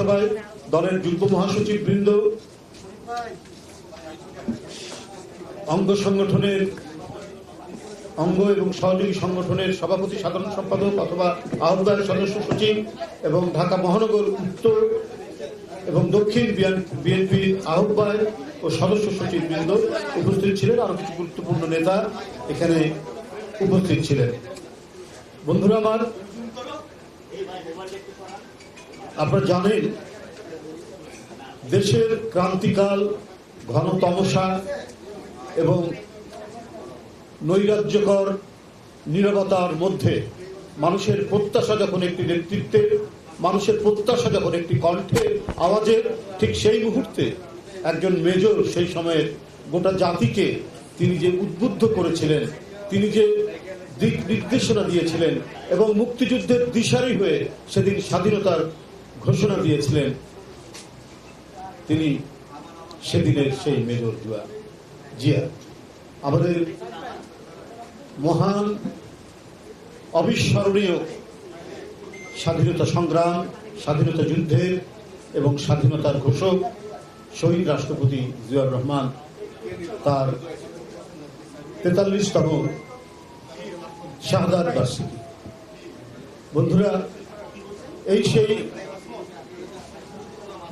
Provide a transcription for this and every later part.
সভায় দলের যুগ্ম মহাসচিব বৃন্দ, অঙ্গ সংগঠনের অঙ্গ এবং সহযোগী সংগঠনের সভাপতি, সাধারণ সম্পাদক অথবা আহ্বায়ক সদস্য সচিব এবং ঢাকা মহানগর উত্তর এবং দক্ষিণ বিএনপির আহ্বায়ক ও সদস্য সচিব বৃন্দ উপস্থিত ছিলেন। আরও কিছু গুরুত্বপূর্ণ নেতা এখানে উপস্থিত ছিলেন। বন্ধুরা আমার আপনারা জানেন, দেশের ক্রান্তিকাল ঘন তমসা এবং নৈরাজ্যকর নীরবতার মধ্যে মানুষের প্রত্যাশা যখন একটি নেতৃত্বের, মানুষের প্রত্যাশা যখন একটি কণ্ঠের আওয়াজের, ঠিক সেই মুহূর্তে একজন মেজর সেই সময়ের গোটা জাতিকে তিনি যে উদ্বুদ্ধ করেছিলেন, তিনি যে দিক নির্দেশনা দিয়েছিলেন এবং মুক্তিযুদ্ধের দিশারি হয়ে সেদিন স্বাধীনতার ঘোষণা দিয়েছিলেন তিনি সেদিনের সেই মেজর জুয়া জিয়া। আমাদের মহান অবিস্মরণীয় স্বাধীনতা সংগ্রাম, স্বাধীনতা যুদ্ধের এবং স্বাধীনতার ঘোষক শহীদ রাষ্ট্রপতি জিয়াউর রহমান তার তেতাল্লিশতম শাহাদাত বার্ষিকী। বন্ধুরা, এই সেই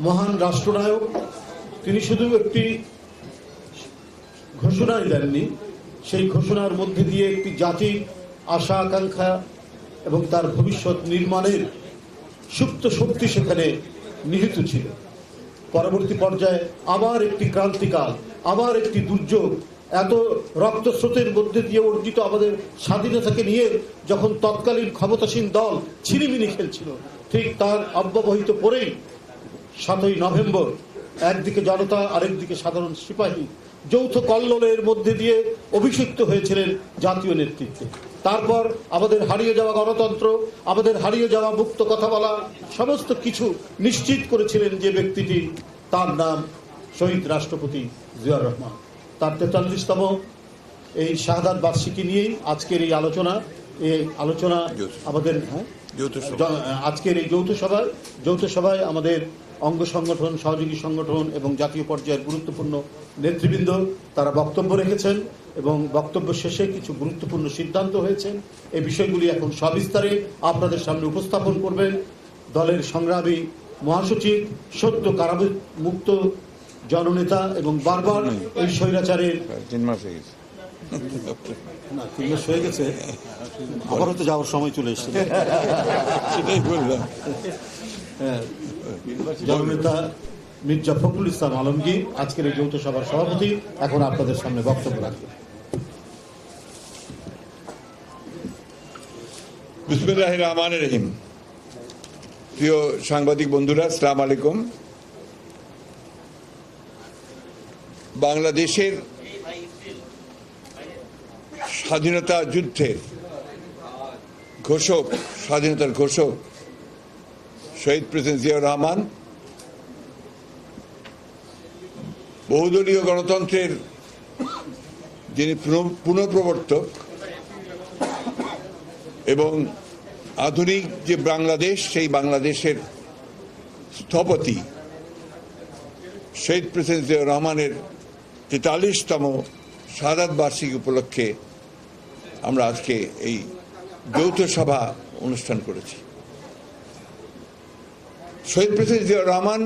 মহান রাষ্ট্রনায়ক, তিনি শুধু একটি ঘোষণাই দেননি, সেই ঘোষণার মধ্যে দিয়ে একটি জাতির আশা, আকাঙ্ক্ষা এবং তার ভবিষ্যৎ নির্মাণের সুপ্ত শক্তি সেখানে নিহিত ছিল। পরবর্তী পর্যায়ে আবার একটি ক্রান্তিকাল, আবার একটি দুর্যোগ, এত রক্তস্রোতের মধ্যে দিয়ে অর্জিত আমাদের স্বাধীনতাকে নিয়ে যখন তৎকালীন ক্ষমতাসীন দল ছিনিমিনি খেলছিল, ঠিক তার অব্যবহিত পরেই সাতই নভেম্বর একদিকে জনতা আরেকদিকে সাধারণ সিপাহী যৌথ কল্লোলের মধ্যে দিয়ে অভিষিক্ত হয়েছিলেন জাতীয় নেতৃত্বে। তারপর আমাদের হারিয়ে যাওয়া গণতন্ত্র আমাদের হারিয়ে যাওয়া মুক্ত কথা বলা সমস্ত কিছু নিশ্চিত করেছিলেন যে ব্যক্তিটি তার নাম শহীদ রাষ্ট্রপতি জিয়াউর রহমান। তার তেতাল্লিশতম এই শাহাদাত বার্ষিকী নিয়েই আজকের এই আলোচনা এই আলোচনা আমাদের হ্যাঁ। আজকের এই যৌথ সভায় যৌথ সভায় আমাদের অঙ্গ সংগঠন সহযোগী সংগঠন এবং জাতীয় পর্যায়ের গুরুত্বপূর্ণ নেতৃবৃন্দ তারা বক্তব্য রেখেছেন এবং বক্তব্য শেষে কিছু গুরুত্বপূর্ণ সিদ্ধান্ত হয়েছে। এই বিষয়গুলি এখন সবিস্তারে আপনাদের সামনে উপস্থাপন করবেন। দলের সংগ্রামী মহাসচিব সত্য কারাবি মুক্ত জননেতা এবং বারবার এই স্বৈরাচারের তিন মাস হয়ে গেছে। না তিন মাস হয়ে গেছে। আবারও তো যাওয়ার সময় চলে এসেছে। সেটাই বললাম। জননেতা ইসলাম আলমগীর, আজকের এই যৌথ সভার সভাপতি, এখন আপনাদের সামনে বক্তব্য রাখবেন বিসমুল্লাহ রহমান রহিম। প্রিয় সাংবাদিক বন্ধুরা সালাম আলাইকুম। বাংলাদেশের স্বাধীনতা যুদ্ধের ঘোষক, স্বাধীনতার ঘোষক শহীদ প্রেসিডেন্ট জিয়াউর রহমান, বহুদলীয় গণতন্ত্রের যিনি পুনঃপ্রবর্তক এবং আধুনিক যে বাংলাদেশ, সেই বাংলাদেশের স্থপতি শহীদ প্রেসিডেন্ট জিয়াউর রহমানের তেতাল্লিশতম শাহাদ বার্ষিকী উপলক্ষে আমরা আজকে এই যৌথ সভা অনুষ্ঠান করেছি। শহীদ প্রেসিডেন্ট রহমান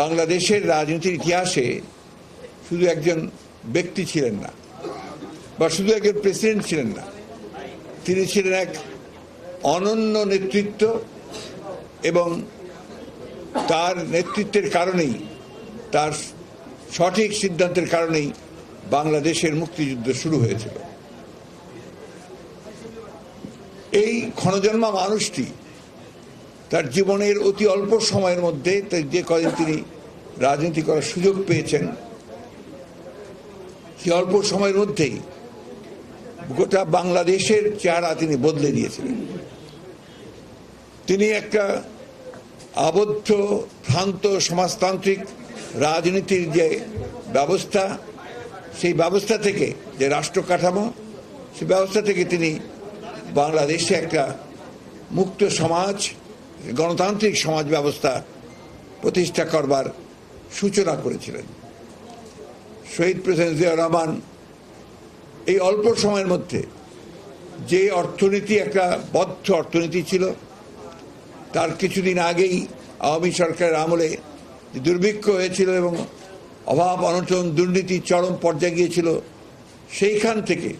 বাংলাদেশের রাজনীতির ইতিহাসে শুধু একজন ব্যক্তি ছিলেন না, বা শুধু একজন প্রেসিডেন্ট ছিলেন না, তিনি ছিলেন এক অনন্য নেতৃত্ব এবং তার নেতৃত্বের কারণেই, তার সঠিক সিদ্ধান্তের কারণেই বাংলাদেশের মুক্তিযুদ্ধ শুরু হয়েছিল। এই ক্ষণজন্মা মানুষটি তার জীবনের অতি অল্প সময়ের মধ্যে যে কদিন তিনি রাজনীতি করার সুযোগ পেয়েছেন সে অল্প সময়ের মধ্যেই গোটা বাংলাদেশের চেহারা তিনি বদলে দিয়েছিলেন। তিনি একটা আবদ্ধ, ভ্রান্ত, সমাজতান্ত্রিক রাজনীতির যে ব্যবস্থা, সেই ব্যবস্থা থেকে যে রাষ্ট্র কাঠামো, সেই ব্যবস্থা থেকে তিনি বাংলাদেশে একটা মুক্ত সমাজ গণতান্ত্রিক সমাজ ব্যবস্থা প্রতিষ্ঠা করবার সূচনা করেছিলেন। শহীদ প্রেসিডেন্ট জিয়া রহমান এই অল্প সময়ের মধ্যে যে অর্থনীতি, একটা বদ্ধ অর্থনীতি ছিল, তার কিছুদিন আগেই আওয়ামী সরকারের আমলে দুর্ভিক্ষ হয়েছিল এবং অভাব, অনটন, দুর্নীতি, চরম পর্যায়ে গিয়েছিল। সেইখান থেকে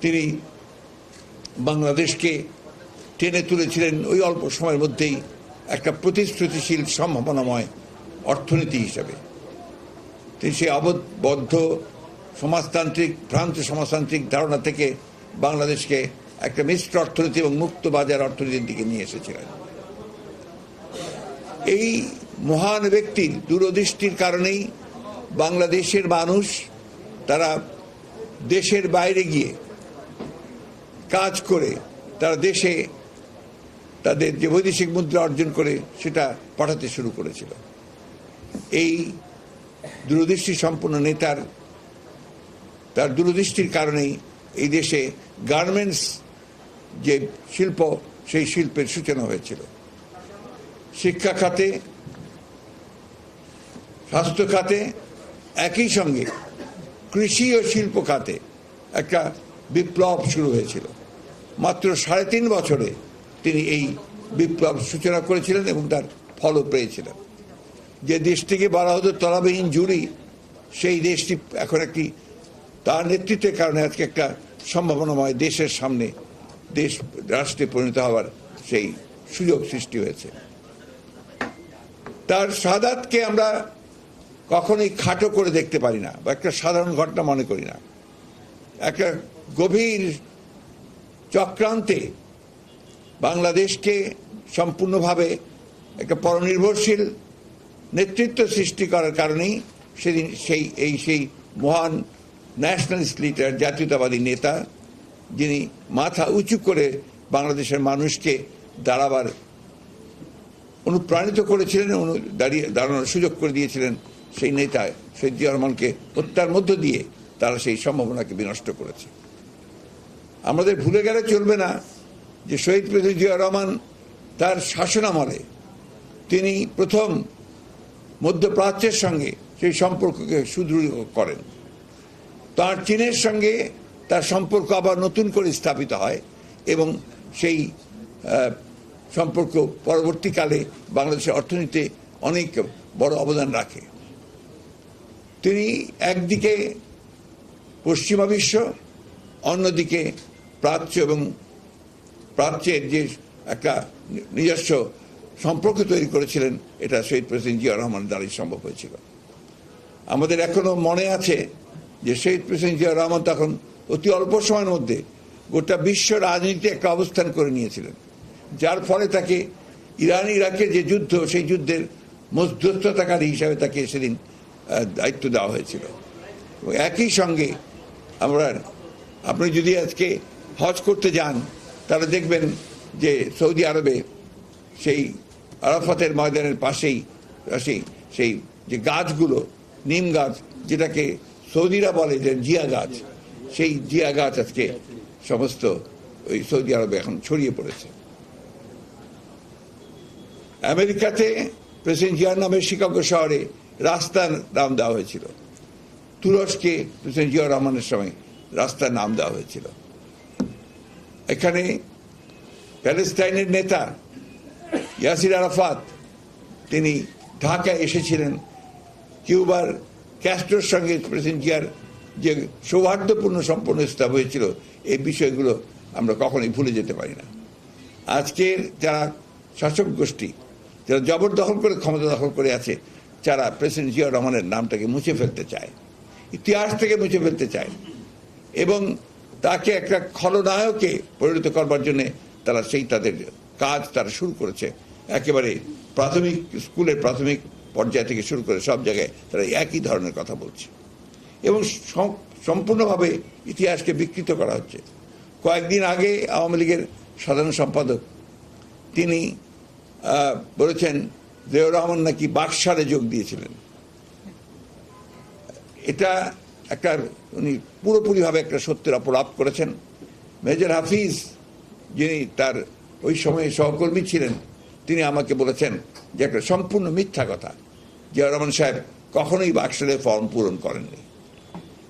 তিনি বাংলাদেশকে টেনে তুলেছিলেন ওই অল্প সময়ের মধ্যেই একটা প্রতিশ্রুতিশীল সম্ভাবনাময় অর্থনীতি হিসাবে। তিনি সেই আবদ্ধ সমাজতান্ত্রিক, ভ্রান্ত সমাজতান্ত্রিক ধারণা থেকে বাংলাদেশকে একটা মিশ্র অর্থনীতি এবং মুক্ত বাজার অর্থনীতির দিকে নিয়ে এসেছিলেন। এই মহান ব্যক্তির দূরদৃষ্টির কারণেই বাংলাদেশের মানুষ, তারা দেশের বাইরে গিয়ে কাজ করে, তারা দেশে তাদের যে বৈদেশিক মুদ্রা অর্জন করে সেটা পাঠাতে শুরু করেছিল। এই দূরদৃষ্টি সম্পন্ন নেতার, তার দূরদৃষ্টির কারণেই এই দেশে গার্মেন্টস যে শিল্প, সেই শিল্পের সূচনা হয়েছিল। শিক্ষা খাতে, স্বাস্থ্য খাতে, একই সঙ্গে কৃষি ও শিল্প খাতে একটা বিপ্লব শুরু হয়েছিল। মাত্র সাড়ে তিন বছরে তিনি এই বিপ্লব সূচনা করেছিলেন এবং তার ফলও পেয়েছিলেন। যে দেশটিকে বলা হতো তলাবিহীন জুড়ি সেই দেশটি এখন একটি তার নেতৃত্বের কারণে আজকে একটা সম্ভাবনাময় দেশের সামনে দেশ রাষ্ট্রে পরিণত হওয়ার সেই সুযোগ সৃষ্টি হয়েছে। তার সাদাতকে আমরা কখনোই খাটো করে দেখতে পারি না বা একটা সাধারণ ঘটনা মনে করি না। একটা গভীর চক্রান্তে বাংলাদেশকে সম্পূর্ণভাবে একটা পরনির্ভরশীল নেতৃত্ব সৃষ্টি করার কারণেই সেদিন সেই, এই সেই মহান ন্যাশনালিস্ট লিডার জাতীয়তাবাদী নেতা, যিনি মাথা উঁচু করে বাংলাদেশের মানুষকে দাঁড়াবার অনুপ্রাণিত করেছিলেন দাঁড়িয়ে দাঁড়ানোর সুযোগ করে দিয়েছিলেন সেই নেতা জিয়া রহমানকে হত্যার মধ্য দিয়ে তারা সেই সম্ভাবনাকে বিনষ্ট করেছে। আমাদের ভুলে গেলে চলবে না। যে শহীদ প্রেসিডেন্ট জিয়া রহমান তার শাসন শাসনামলে তিনি প্রথম মধ্যপ্রাচ্যের সঙ্গে সেই সম্পর্ককে সুদৃঢ় করেন। তার চীনের সঙ্গে তার সম্পর্ক আবার নতুন করে স্থাপিত হয় এবং সেই সম্পর্ক পরবর্তীকালে বাংলাদেশের অর্থনীতিতে অনেক বড় অবদান রাখে। তিনি একদিকে পশ্চিমা বিশ্ব, অন্যদিকে প্রাচ্য এবং প্রাচ্যের যে একটা নিজস্ব সম্পর্ক তৈরি করেছিলেন, এটা শহীদ প্রেসিডেন্ট জিয়া রহমান দ্বারাই সম্ভব হয়েছিল। আমাদের এখনও মনে আছে যে শহীদ প্রেসিডেন্ট জিয়া রহমান তখন অতি অল্প সময়ের মধ্যে গোটা বিশ্ব রাজনীতিতে একটা অবস্থান করে নিয়েছিলেন। যার ফলে তাকে ইরান ইরাকের যে যুদ্ধ, সেই যুদ্ধের মধ্যস্থতাকারী হিসাবে তাকে সেদিন দায়িত্ব দেওয়া হয়েছিল। একই সঙ্গে আমরা, আপনি যদি আজকে হজ করতে যান তাহলে দেখবেন যে সৌদি আরবে সেই আরাফাতের ময়দানের পাশেই সেই সেই যে গাছগুলো, নিম গাছ, যেটাকে সৌদিরা বলে যে জিয়া গাছ, সেই জিয়া গাছ আজকে সমস্ত ওই সৌদি আরবে এখন ছড়িয়ে পড়েছে। আমেরিকাতে প্রেসিডেন্ট জিয়ার নামে শিকাগো শহরে রাস্তার নাম দেওয়া হয়েছিল। তুরস্কে প্রেসিডেন্ট জিয়া রহমানের সময় রাস্তার নাম দেওয়া হয়েছিল। এখানে প্যালেস্টাইনের নেতা ইয়াসির আরাফাত, তিনি ঢাকায় এসেছিলেন। কিউবার ক্যাস্ট্রোর সঙ্গে প্রেসিডেন্ট জিয়ার যে সৌহার্দ্যপূর্ণ সম্পন্ন স্থাপ হয়েছিল, এই বিষয়গুলো আমরা কখনোই ভুলে যেতে পারি না। আজকের যারা শাসক গোষ্ঠী, যারা জবরদখল করে, ক্ষমতা দখল করে আছে, যারা প্রেসিডেন্ট জিয়া রহমানের নামটাকে মুছে ফেলতে চায়, ইতিহাস থেকে মুছে ফেলতে চায় এবং তাকে একটা খলনায়কে পরিণত করবার জন্য তারা সেই তাদের কাজ তারা শুরু করেছে। একেবারে প্রাথমিক, স্কুলের প্রাথমিক পর্যায় থেকে শুরু করে সব জায়গায় তারা একই ধরনের কথা বলছে। এবং সম্পূর্ণভাবে ইতিহাসকে বিকৃত করা হচ্ছে। কয়েকদিন আগে আওয়ামী লীগের সাধারণ সম্পাদক তিনি বলেছেন জিয়াউর রহমান নাকি বাকশালে যোগ দিয়েছিলেন। এটা একটা উনি পুরোপুরিভাবে একটা সত্যের অপরাধ করেছেন। মেজর হাফিজ, যিনি তার ওই সময়ে সহকর্মী ছিলেন, তিনি আমাকে বলেছেন যে একটা সম্পূর্ণ মিথ্যা কথা জিয়া রহমান সাহেব কখনোই বাক্সের ফর্ম পূরণ করেননি।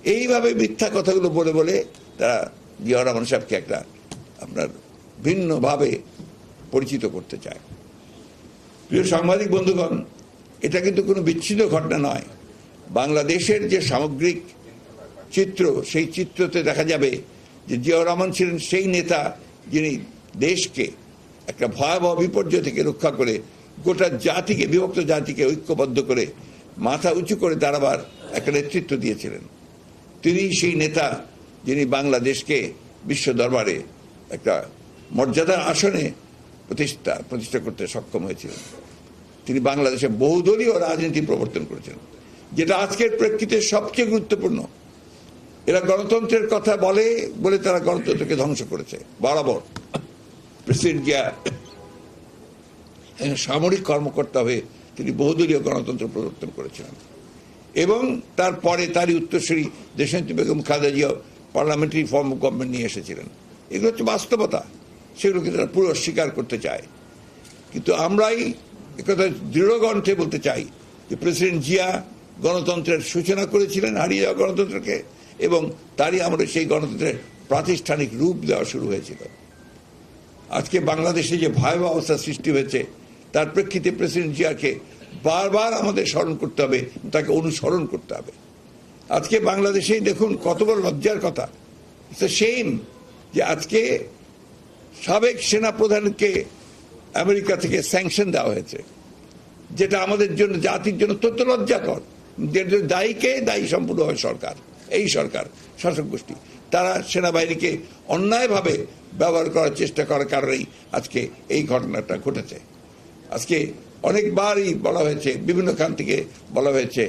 এইভাবে মিথ্যা কথাগুলো বলে বলে তারা জিয়া রহমান সাহেবকে একটা আপনার ভিন্নভাবে পরিচিত করতে চায়। প্রিয় সাংবাদিক বন্ধুগণ, এটা কিন্তু কোনো বিচ্ছিন্ন ঘটনা নয়। বাংলাদেশের যে সামগ্রিক চিত্র, সেই চিত্রতে দেখা যাবে যে জিয়াউর রহমান ছিলেন সেই নেতা যিনি দেশকে একটা ভয়াবহ বিপর্যয় থেকে রক্ষা করে গোটা জাতিকে, বিভক্ত জাতিকে ঐক্যবদ্ধ করে মাথা উঁচু করে দাঁড়াবার একটা নেতৃত্ব দিয়েছিলেন। তিনি সেই নেতা যিনি বাংলাদেশকে বিশ্ব দরবারে একটা মর্যাদার আসনে প্রতিষ্ঠা প্রতিষ্ঠা করতে সক্ষম হয়েছিলেন। তিনি বাংলাদেশে বহুদলীয় রাজনীতি প্রবর্তন করেছেন, যেটা আজকের প্রেক্ষিতে সবচেয়ে গুরুত্বপূর্ণ। এরা গণতন্ত্রের কথা বলে বলে তারা গণতন্ত্রকে ধ্বংস করেছে। বরাবর। প্রেসিডেন্ট জিয়া সামরিক কর্মকর্তা হয়ে তিনি বহুদলীয় গণতন্ত্র প্রবর্তন করেছিলেন। এবং তারপরে তারই উত্তরসূরি দেশনেত্রী Begum Khaleda Zia parliamentary form of government নিয়ে এসেছিলেন। এগুলো হচ্ছে বাস্তবতা। সেগুলোকে তারা পুরো অস্বীকার করতে চায়। কিন্তু আমরাই একথা দৃঢ় কণ্ঠে বলতে চাই যে প্রেসিডেন্ট জিয়া গণতন্ত্রের সূচনা করেছিলেন, হারিয়ে যাওয়া গণতন্ত্রকে। এবং তারই আমরা সেই গণতন্ত্রের প্রাতিষ্ঠানিক রূপ দেওয়া শুরু হয়েছিল। আজকে বাংলাদেশে যে ভয়াবহ অবস্থা সৃষ্টি হয়েছে, তার প্রেক্ষিতে প্রেসিডেন্ট জিয়াকে বারবার আমাদের স্মরণ করতে হবে, তাকে অনুসরণ করতে হবে। আজকে বাংলাদেশেই দেখুন কত বড় লজ্জার কথা। সেম যে আজকে সাবেক সেনা প্রধানকে আমেরিকা থেকে স্যাংশন দেওয়া হয়েছে, যেটা আমাদের জন্য, জাতির জন্য তথ্য লজ্জাকর। দায়ীকে দায়ী সম্পূর্ণ হয় সরকার। এই সরকার, শাসক গোষ্ঠী। তারা সেনাবাহিনীকে অন্যায়ভাবে ব্যবহার করার চেষ্টা করার কারণেই আজকে এই ঘটনাটা ঘটেছে। আজকে অনেকবারই বলা হয়েছে, বিভিন্ন খান থেকে বলা হয়েছে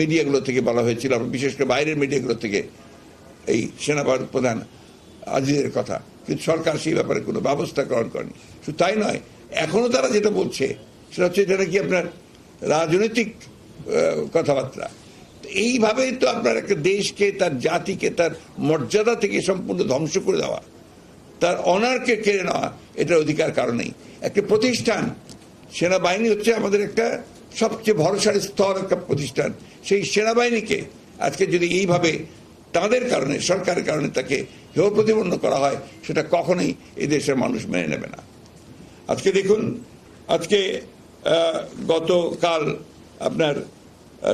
মিডিয়াগুলো থেকে বলা হয়েছিল, বিশেষ করে বাইরের মিডিয়াগুলো থেকে এই সেনাবাহিনী প্রধান আজিজের কথা। কিন্তু সরকার সেই ব্যাপারে কোনো ব্যবস্থা গ্রহণ করেনি। শুধু তাই নয় এখনও তারা যেটা বলছে, সেটা হচ্ছে এটা নাকি আপনার রাজনৈতিক কথাবার্তা। তো এইভাবে তো আপনার একটা দেশকে, তার জাতিকে, তার মর্যাদা থেকে সম্পূর্ণ ধ্বংস করে দেওয়া। তার অনারকে কেড়ে নেওয়া, এটার অধিকার কারণেই একটা প্রতিষ্ঠান, সেনাবাহিনী হচ্ছে আমাদের একটা সবচেয়ে ভরসার স্তর, একটা প্রতিষ্ঠান। সেই সেনাবাহিনীকে আজকে যদি এইভাবে তাদের কারণে, সরকারের কারণে তাকে হেয় প্রতিপন্ন করা হয়, সেটা কখনোই এই দেশের মানুষ মেনে নেবে না। আজকে দেখুন, আজকে গতকাল আপনার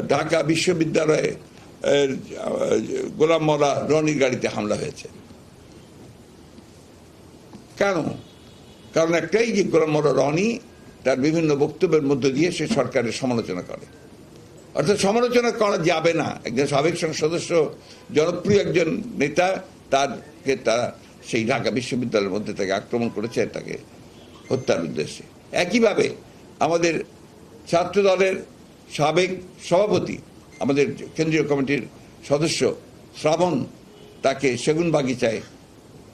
ঢাকা বিশ্ববিদ্যালয়ে গোলাম মোল্লা রনির গাড়িতে হামলা হয়েছে। কেন? কারণ একটাই যে গোলাম মোল্লা রনি তার বিভিন্ন বক্তব্যের মধ্য দিয়ে সে সরকারের সমালোচনা করে। অর্থাৎ সমালোচনা করা যাবে না। একজন সাবেক সংসদ সদস্য, জনপ্রিয় একজন নেতা, তারকে তারা সেই ঢাকা বিশ্ববিদ্যালয়ের মধ্যে তাকে আক্রমণ করেছে, তাকে হত্যার উদ্দেশ্যে। একইভাবে আমাদের ছাত্র দলের সাবেক সভাপতি আমাদের কেন্দ্রীয় কমিটির সদস্য শ্রাবণ তাকে সেগুন বাগিচায়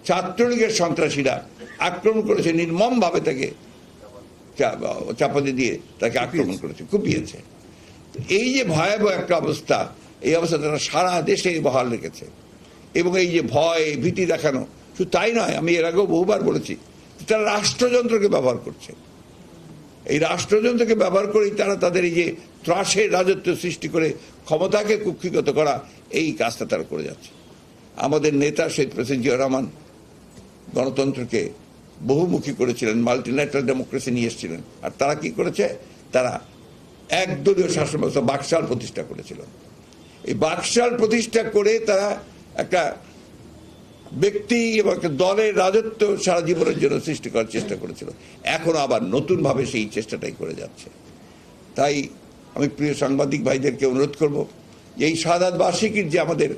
ছাত্রলীগের সন্ত্রাসীরা আক্রমণ করেছে নির্মমভাবে তাকে চাপাতি দিয়ে তাকে আক্রমণ করেছে কুপিয়েছে। এই যে ভয়াবহ একটা অবস্থা এই অবস্থা তারা সারা দেশে বহাল রেখেছে। এবং এই যে ভয় ভীতি দেখানো শুধু তাই নয় আমি এর আগেও বহুবার বলেছি তারা রাষ্ট্রযন্ত্রকে ব্যবহার করছে। এই রাষ্ট্রযন্ত্রকে ব্যবহার করেই তারা তাদের এই যে ত্রাসের রাজত্ব সৃষ্টি করে ক্ষমতাকে কুক্ষিগত করা, এই কাজটা তারা করে যাচ্ছে। আমাদের নেতা শহীদ প্রেসিডেন্ট জিয়া রহমান গণতন্ত্রকে বহুমুখী করেছিলেন মাল্টিন্যাশনাল ডেমোক্রেসি নিয়ে এসেছিলেন। আর তারা কি করেছে? তারা একদলীয় শাসন ব্যবস্থা বাকশাল প্রতিষ্ঠা করেছিল। এই বাকশাল প্রতিষ্ঠা করে তারা একটা ব্যক্তি এবং একটা দলের রাজত্ব সারা জীবনের জন্য সৃষ্টি করার চেষ্টা করেছিল। এখন আবার নতুনভাবে সেই চেষ্টাটাই করে যাচ্ছে। তাই আমি প্রিয় সাংবাদিক ভাইদেরকে অনুরোধ করব যে এই সাদাত বার্ষিকীর যে আমাদের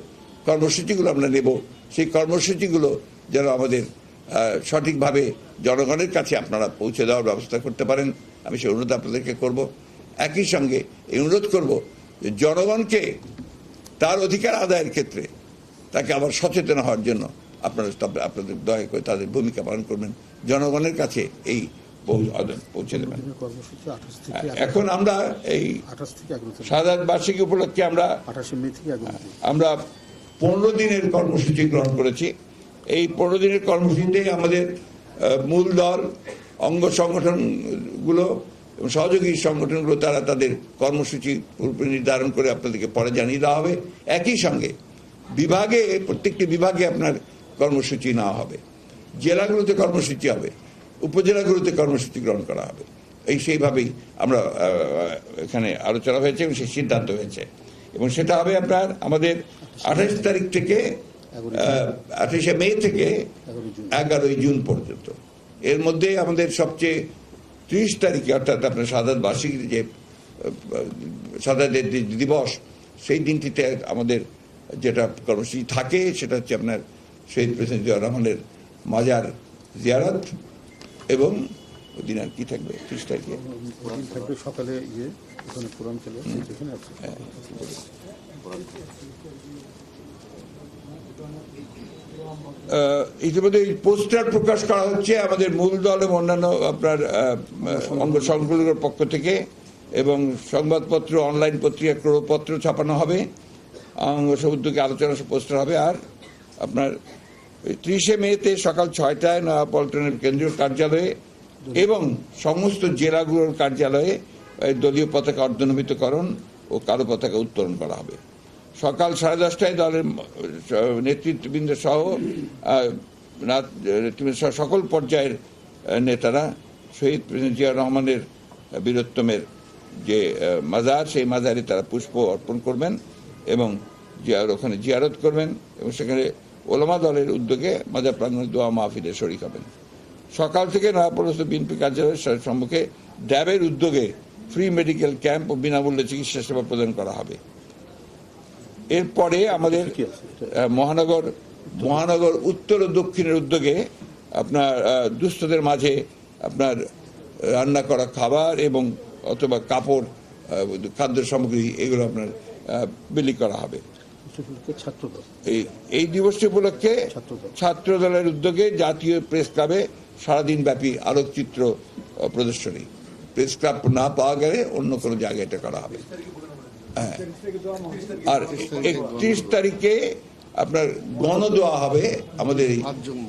কর্মসূচিগুলো আমরা নেব, সেই কর্মসূচিগুলো যেন আমাদের সঠিকভাবে জনগণের কাছে আপনারা পৌঁছে দেওয়ার ব্যবস্থা করতে পারেন। আমি সেই অনুরোধ আপনাদেরকে করব। একই সঙ্গে এই অনুরোধ করব যে জনগণকে তার অধিকার আদায়ের ক্ষেত্রে তাকে আবার সচেতন হওয়ার জন্য আপনারা আপনাদের দয়া করে তাদের ভূমিকা পালন করবেন। জনগণের কাছে এই পৌঁছে দেবেন। থেকে এখন আমরা এই সাধারণ বার্ষিকী উপলক্ষে আমরা আমরা পনেরো দিনের কর্মসূচি গ্রহণ করেছি। এই পনেরো দিনের কর্মসূচিতে আমাদের মূল দল অঙ্গ সংগঠনগুলো এবং সহযোগী সংগঠনগুলো তারা তাদের কর্মসূচি পূর্ব নির্ধারণ করে আপনাদেরকে পরে জানিয়ে দেওয়া হবে। একই সঙ্গে বিভাগে প্রত্যেকটি বিভাগে আপনার কর্মসূচি না হবে। জেলাগুলোতে কর্মসূচি হবে, উপজেলাগুলোতে কর্মসূচি গ্রহণ করা হবে। এই সেইভাবেই আমরা এখানে আলোচনা হয়েছে এবং সেই সিদ্ধান্ত হয়েছে। এবং সেটা হবে আপনার আমাদের আঠাশ তারিখ থেকে আঠাশে মে থেকে এগারোই জুন। পর্যন্ত। এর মধ্যে আমাদের সবচেয়ে ত্রিশ তারিখে, অর্থাৎ আপনার সাধারণ বার্ষিকী যে সাধারণ দিবস, সেই দিনটিতে আমাদের যেটা কর্মসূচি থাকে, সেটা হচ্ছে আপনার শহীদ প্রেসিডেন্ট জিয়া রহমানের মাজার জিয়ারত এবং ওদিন আর কি থাকবে? ত্রিশ তারিখে। থাকবে সকালে ইয়ে ওখানে খেলে আছে। ইতিমধ্যে এই পোস্টার প্রকাশ করা হচ্ছে আমাদের মূল দল এবং অন্যান্য আপনার অঙ্গ সংগঠনগুলোর পক্ষ থেকে এবং সংবাদপত্র অনলাইন পত্রিকা ক্রয়পত্র ছাপানো হবে। অঙ্গ উদ্যোগে আলোচনা পোস্টার হবে। আর আপনার ত্রিশে মেতে সকাল ছয়টায় নয়াপল্টনের কেন্দ্রীয় কার্যালয়ে এবং সমস্ত জেলাগুলোর কার্যালয়ে দলীয় পতাকা অর্ধনমিতকরণ ও কালো পতাকা উত্তোলন করা হবে। সকাল সাড়ে দশটায় দলের নেতৃত্ববৃন্দ সহ নেতৃবৃন্দ সহ সকল পর্যায়ের নেতারা শহীদ প্রেসিডেন্ট জিয়া রহমানের বীরত্তমের যে মাজার সেই মাজারে তারা পুষ্প অর্পণ করবেন এবং জিয়ার ওখানে জিয়ারত করবেন এবং সেখানে ওলামা দলের উদ্যোগে মাজার প্রাঙ্গণে দোয়া মাহফিলে শরিক হবেন। সকাল থেকে নয়াপরস্থ বিএনপি কার্যালয়ের সম্মুখে ড্যাবের উদ্যোগে ফ্রি মেডিকেল ক্যাম্প ও বিনামূল্যে চিকিৎসা সেবা প্রদান করা হবে। এরপরে আমাদের মহানগর মহানগর উত্তর ও দক্ষিণের উদ্যোগে আপনার দুস্থদের মাঝে আপনার রান্না করা খাবার এবং অথবা কাপড় খাদ্য সামগ্রী এগুলো আপনার বিলি করা হবে। ছাত্রদল। এই এই দিবসটি উপলক্ষে ছাত্রদল। ছাত্র দলের উদ্যোগে জাতীয় প্রেস ক্লাবে সারাদিন ব্যাপী আলোকচিত্র প্রদর্শনী। প্রেস ক্লাব না পাওয়া গেলে অন্য কোনো জায়গায় এটা করা হবে। হ্যাঁ। আর একত্রিশ তারিখে আপনার গণদোয়া হবে আমাদের এই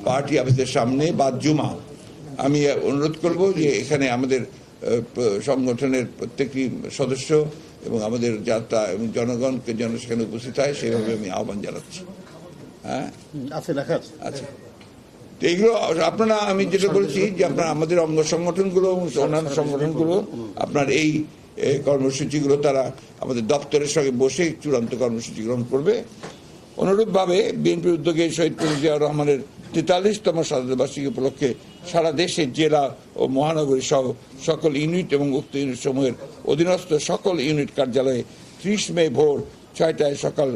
পার্টি অফিসের সামনে বা জুমা আমি অনুরোধ করব যে এখানে আমাদের সংগঠনের প্রত্যেকটি সদস্য এবং আমাদের যাত্রা এবং জনগণকে যেন সেখানে উপস্থিত হয় সেভাবে আমি আহ্বান জানাচ্ছি। হ্যাঁ? আচ্ছা এইগুলো আপনারা আমি যেটা বলছি যে আপনার আমাদের অঙ্গ সংগঠনগুলো এবং অন্যান্য সংগঠনগুলো আপনার এই কর্মসূচিগুলো তারা আমাদের দপ্তরের সঙ্গে বসে চূড়ান্ত কর্মসূচি গ্রহণ করবে। অনুরূপভাবে বিএনপির উদ্যোগে শহীদ জিয়াউর রহমানের তেতাল্লিশতম স্বাধীনতাবার্ষিকী উপলক্ষে সারা দেশে জেলা ও মহানগরী সহ সকল ইউনিট এবং উক্ত ইউনিট সমূহের অধীনস্থ সকল ইউনিট কার্যালয়ে ত্রিশ মে ভোর ছয়টায় সকাল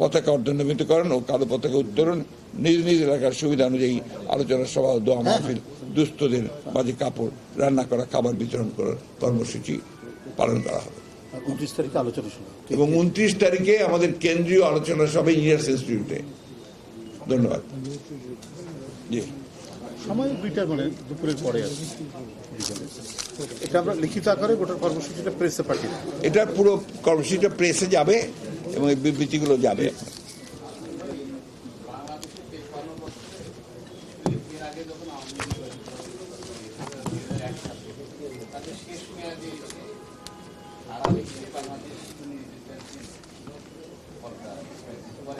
পতাকা অর্ধনমিতকরণ ও কালো পতাকা উত্তোলন নিজ নিজ এলাকার সুবিধা অনুযায়ী আলোচনা সভা ও দোয়া মাহফিল দুস্থদের মাঝে কাপড় রান্না করা খাবার বিতরণ করার কর্মসূচি পালন করা হবে। উনত্রিশ তারিখে আলোচনা শুরু এবং উনত্রিশ তারিখে আমাদের কেন্দ্রীয় আলোচনা সভা ইঞ্জিনিয়ার্স ইনস্টিটিউটে। ধন্যবাদ। জি। সময় দুইটা মানে দুপুরের পরে বিকেলে। এটা আমরা লিখিত আকারে গোটার কর্মসূচিটা প্রেসে পাঠিয়ে এটা পুরো কর্মসূচিটা প্রেসে যাবে এবং এই বিবৃতিগুলো যাবে।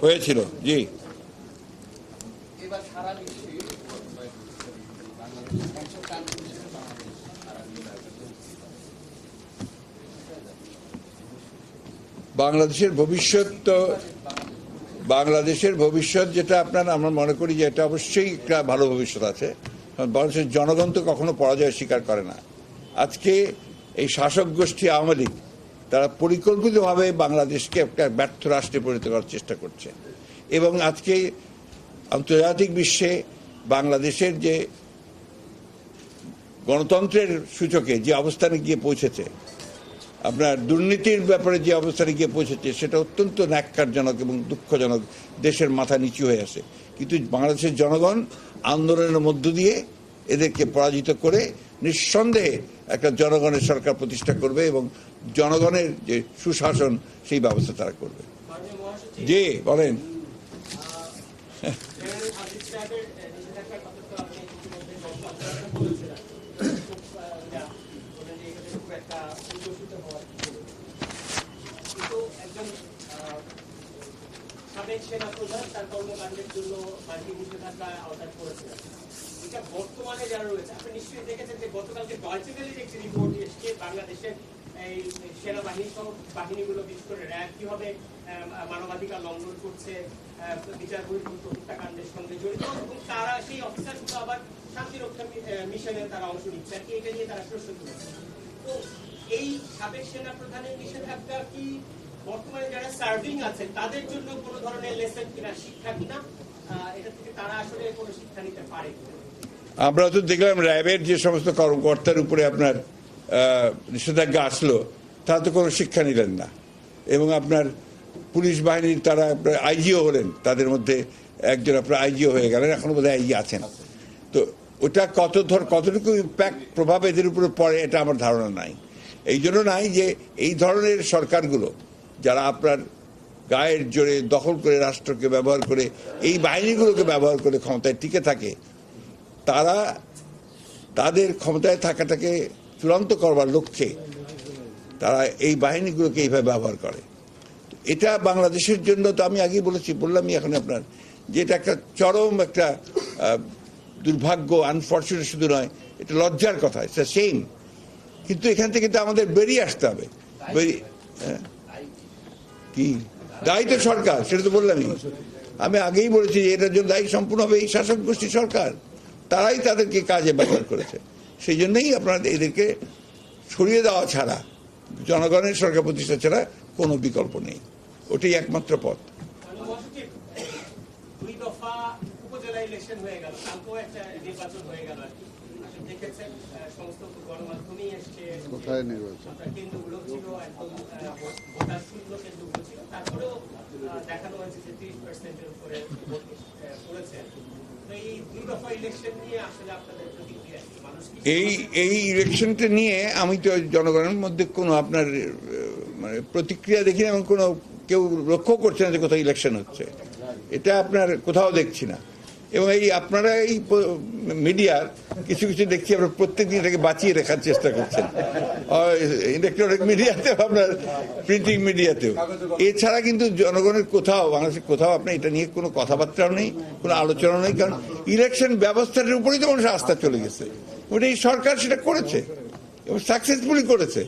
হয়েছিল, জি এবার সারা বিশ্বে একশো কান্ট্রি বাংলাদেশের ভবিষ্যৎ তো, বাংলাদেশের ভবিষ্যৎ যেটা আপনার, আমরা মনে করি যে এটা অবশ্যই একটা ভালো ভবিষ্যৎ আছে। বাংলাদেশের জনগণ তো কখনো পরাজয় স্বীকার করে না। আজকে এই শাসক গোষ্ঠী আওয়ামী লীগ, তারা পরিকল্পিতভাবে বাংলাদেশকে একটা ব্যর্থ রাষ্ট্রে পরিণত করার চেষ্টা করছে। এবং আজকে আন্তর্জাতিক বিশ্বে বাংলাদেশের যে গণতন্ত্রের সূচকে, যে অবস্থানে গিয়ে পৌঁছেছে আপনার দুর্নীতির ব্যাপারে যে অবস্থানে গিয়ে পৌঁছেছে, সেটা অত্যন্ত ন্যাক্কারজনক এবং দুঃখজনক, দেশের মাথা নিচু হয়ে আসে কিন্তু বাংলাদেশের জনগণ আন্দোলনের মধ্য দিয়ে এদেরকে পরাজিত করে নিঃসন্দেহে একটা জনগণের সরকার প্রতিষ্ঠা করবে এবং জনগণের যে সুশাসন, সেই ব্যবস্থা তারা করবে। জি, বলেন। কিন্তু ডয়চে একটি সহ বাহিনীগুলো বিশেষ করে র্যাব মানবাধিকার লঙ্ঘন করছে বিচার বহির্ভূত হত্যাকাণ্ডের সঙ্গে জড়িত এবং তারা, সেই অফিসারগুলো আবার শান্তিরক্ষা মিশনে তারা অংশ নিচ্ছে। আর কি এটা নিয়ে তারা প্রশ্ন তুলেছে? এই সাবেক সেনা প্রধানের নিষেধাজ্ঞা কি বর্তমানে যারা সার্ভিং আছে, তাদের জন্য ধরনের লেসন কিনা, শিক্ষা কিনা? এটা থেকে তারা আসলে কোনো শিক্ষা নিতে পারে আমরা তো দেখলাম র্যাবের যে সমস্ত কর্মকর্তার উপরে আপনার নিষেধাজ্ঞা আসলো, তারা তো কোনো শিক্ষা নিলেন না। এবং আপনার পুলিশ বাহিনীর তারা আইজিও হলেন, তাদের মধ্যে একজন আপনার আইজিও হয়ে গেলেন, এখনও বোধহয় আইজি আছেন। তো ওটা কত ধর, কতটুকু ইম্প্যাক্ট প্রভাব এদের উপরে পড়ে, এটা আমার ধারণা নাই। এই জন্য নাই যে এই ধরনের সরকারগুলো, যারা আপনার গায়ের জোরে দখল করে রাষ্ট্রকে ব্যবহার করে, এই বাহিনীগুলোকে ব্যবহার করে ক্ষমতায় টিকে থাকে, তারা তাদের ক্ষমতায় থাকাটাকে চূড়ান্ত করবার লক্ষ্যে তারা এই বাহিনীগুলোকে এইভাবে ব্যবহার করে। এটা বাংলাদেশের জন্য তো আমি আগেই বলেছি, বললামই এখন আপনার, যে এটা একটা চরম একটা দুর্ভাগ্য আনফর্চুনেট শুধু নয়, এটা লজ্জার কথা এটা সেম কিন্তু এখান থেকে তো আমাদের বেরিয়ে আসতে হবে। হ্যাঁ? কি? দায়ী তো সরকার, সেটা তো বললামই। আমি আগেই বলেছি যে এটার জন্য দায়ী সম্পূর্ণ হবে এই শাসক গোষ্ঠী সরকার। তারাই তাদেরকে কাজে ব্যবহার করেছে। সেই জন্যই আপনার এদেরকে সরিয়ে দেওয়া ছাড়া, জনগণের সরকার প্রতিষ্ঠা ছাড়া কোনো বিকল্প নেই। ওটাই একমাত্র পথ মানে মহাসচিব, দুই দফা উপজেলা ইলেকশন হয়ে গেল কালকেও একটা নির্বাচন হয়ে গেল আর কি। দেখেছেন সমস্ত গণমাধ্যমেই এসছে কোথায় নির্বাচন? কেন্দ্রগুলো ছিল একদম ভোটার শূন্য কেন্দ্রগুলো ছিল। তারপরেও দেখানো হয়েছে যে তিরিশ পার্সেন্টের উপরে পড়েছে এই এই এই ইলেকশনটা নিয়ে আমি তো জনগণের মধ্যে কোনো আপনার মানে প্রতিক্রিয়া দেখি না এবং কোনো কেউ লক্ষ্য করছে না যে কোথাও ইলেকশন হচ্ছে। এটা আপনার কোথাও দেখছি না। এবং এই আপনারা এই মিডিয়ার কিছু কিছু দেখছি আপনার প্রত্যেকদিন এটাকে বাঁচিয়ে রাখার চেষ্টা করছেন। ইলেকট্রনিক মিডিয়াতে আপনার প্রিন্টিং মিডিয়াতেও এছাড়া কিন্তু জনগণের কোথাও, বাংলাদেশের কোথাও আপনার এটা নিয়ে কোনো কথাবার্তাও নেই, কোনো আলোচনা নেই, কারণ ইলেকশন ব্যবস্থাটার উপরেই তো মানুষের আস্থা চলে গেছে। ওটা এই সরকার সেটা করেছে, এবং সাকসেসফুলি করেছে।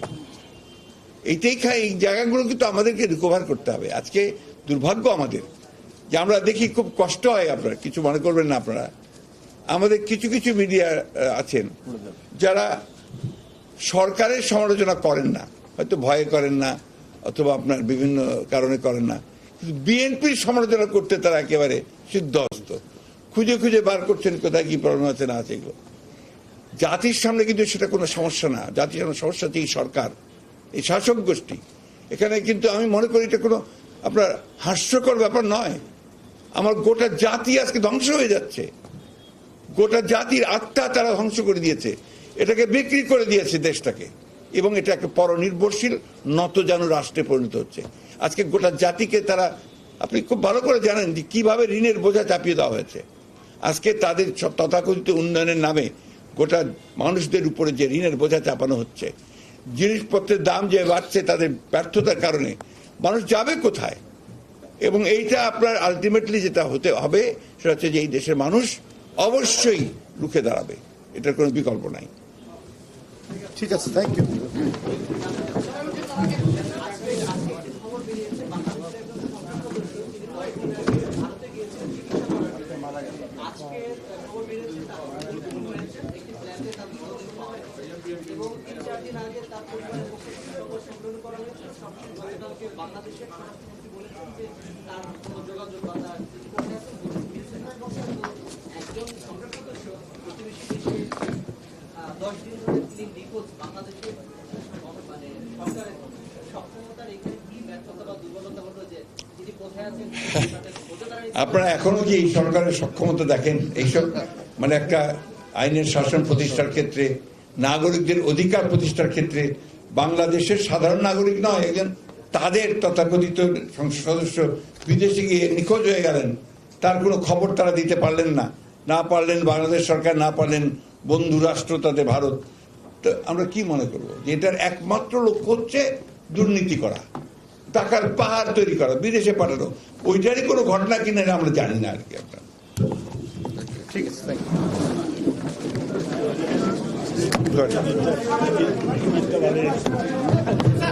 এইটাই খাই এই জায়গাগুলো কিন্তু আমাদেরকে রিকভার করতে হবে। আজকে দুর্ভাগ্য আমাদের। যে আমরা দেখি খুব কষ্ট হয় আপনার, কিছু মনে করবেন না আপনারা। আমাদের কিছু কিছু মিডিয়া আছেন যারা সরকারের সমালোচনা করেন না, হয়তো ভয়ে করেন না, অথবা আপনার বিভিন্ন কারণে করেন না। কিন্তু বিএনপির সমালোচনা করতে তারা একেবারে সিদ্ধহস্ত খুঁজে খুঁজে বার করছেন কোথায় কি প্রবলেম আছে না আছে এগুলো। জাতির সামনে কিন্তু সেটা কোনো সমস্যা না। জাতির সামনে সমস্যা হচ্ছে এই সরকার, এই শাসক গোষ্ঠী। এখানে কিন্তু আমি মনে করি এটা কোনো আপনার হাস্যকর ব্যাপার নয়। আমার গোটা জাতি আজকে ধ্বংস হয়ে যাচ্ছে। গোটা জাতির আত্মা তারা ধ্বংস করে দিয়েছে। এটাকে বিক্রি করে দিয়েছে দেশটাকে। এবং এটা একটা পরনির্ভরশীল, নতজানু রাষ্ট্রে পরিণত হচ্ছে। আজকে গোটা জাতিকে তারা, আপনি খুব ভালো করে জানেন যে কীভাবে ঋণের বোঝা চাপিয়ে দেওয়া হয়েছে। আজকে তাদের সব তথাকথিত উন্নয়নের নামে গোটা মানুষদের উপরে যে ঋণের বোঝা চাপানো হচ্ছে, জিনিসপত্রের দাম যে বাড়ছে তাদের ব্যর্থতার কারণে, মানুষ যাবে কোথায়? এবং এইটা আপনার আলটিমেটলি যেটা হতে হবে, সেটা হচ্ছে যে এই দেশের মানুষ অবশ্যই রুখে দাঁড়াবে। এটার কোনো বিকল্প নাই। ঠিক আছে থ্যাংক ইউ মানে আপনারা এখনও কি এই সরকারের সক্ষমতা দেখেন? এইসব মানে একটা আইনের শাসন প্রতিষ্ঠার ক্ষেত্রে, নাগরিকদের অধিকার প্রতিষ্ঠার ক্ষেত্রে, বাংলাদেশের সাধারণ নাগরিক নয়, একজন তাদের তথাকথিত সংসদ সদস্য বিদেশে গিয়ে নিখোঁজ হয়ে গেলেন। তার কোনো খবর তারা দিতে পারলেন না। না পারলেন বাংলাদেশ সরকার না পারলেন বন্ধু রাষ্ট্র তাদের ভারত। তো আমরা কি মনে করব? যে এটার একমাত্র লক্ষ্য হচ্ছে দুর্নীতি করা। টাকার পাহাড় তৈরি করা বিদেশে পাঠানো। ওইটারই কোনো ঘটনা কিনা আমরা জানি না আর কি আপনার ঠিক আছে থ্যাংক ইউ.